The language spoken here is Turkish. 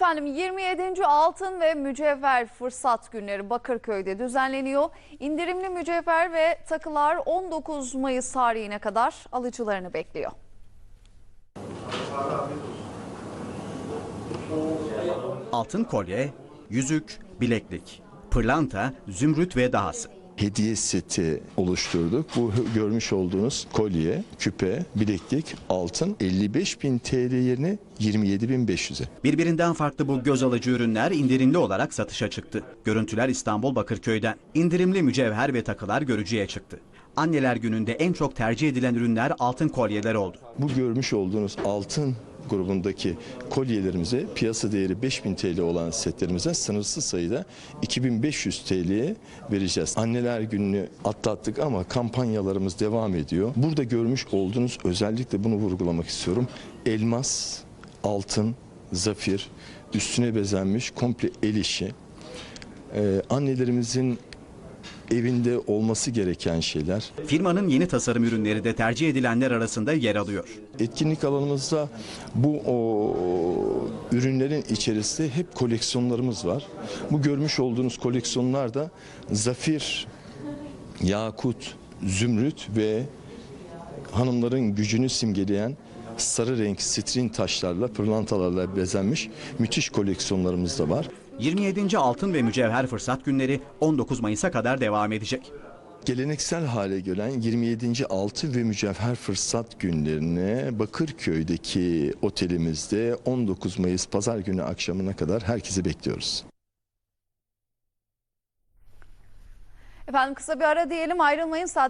Efendim 27. Altın ve Mücevher Fırsat Günleri Bakırköy'de düzenleniyor. İndirimli mücevher ve takılar 19 Mayıs tarihine kadar alıcılarını bekliyor. Altın kolye, yüzük, bileklik, pırlanta, zümrüt ve dahası. Hediye seti oluşturduk. Bu görmüş olduğunuz kolye, küpe, bileklik, altın 55 bin TL yerine 27.500'e. Birbirinden farklı bu göz alıcı ürünler indirimli olarak satışa çıktı. Görüntüler İstanbul Bakırköy'den. İndirimli mücevher ve takılar görücüye çıktı. Anneler gününde en çok tercih edilen ürünler altın kolyeler oldu. Bu görmüş olduğunuz altın grubundaki kolyelerimize piyasa değeri 5000 TL olan setlerimize sınırsız sayıda 2500 TL'ye vereceğiz. Anneler gününü atlattık ama kampanyalarımız devam ediyor. Burada görmüş olduğunuz özellikle bunu vurgulamak istiyorum. Elmas, altın, zafir, üstüne bezenmiş komple el işi. Ee, annelerimizin evinde olması gereken şeyler. Firmanın yeni tasarım ürünleri de tercih edilenler arasında yer alıyor. Etkinlik alanımızda bu o, ürünlerin içerisinde hep koleksiyonlarımız var. Bu görmüş olduğunuz koleksiyonlar da zafir, yakut, zümrüt ve hanımların gücünü simgeleyen sarı renk sitrin taşlarla, pırlantalarla bezenmiş müthiş koleksiyonlarımız da var. 27. Altın ve Mücevher Fırsat Günleri 19 Mayıs'a kadar devam edecek. Geleneksel hale gelen 27. Altı ve Mücevher Fırsat günlerine Bakırköy'deki otelimizde 19 Mayıs Pazar günü akşamına kadar herkesi bekliyoruz. Efendim kısa bir ara diyelim ayrılmayın. Saat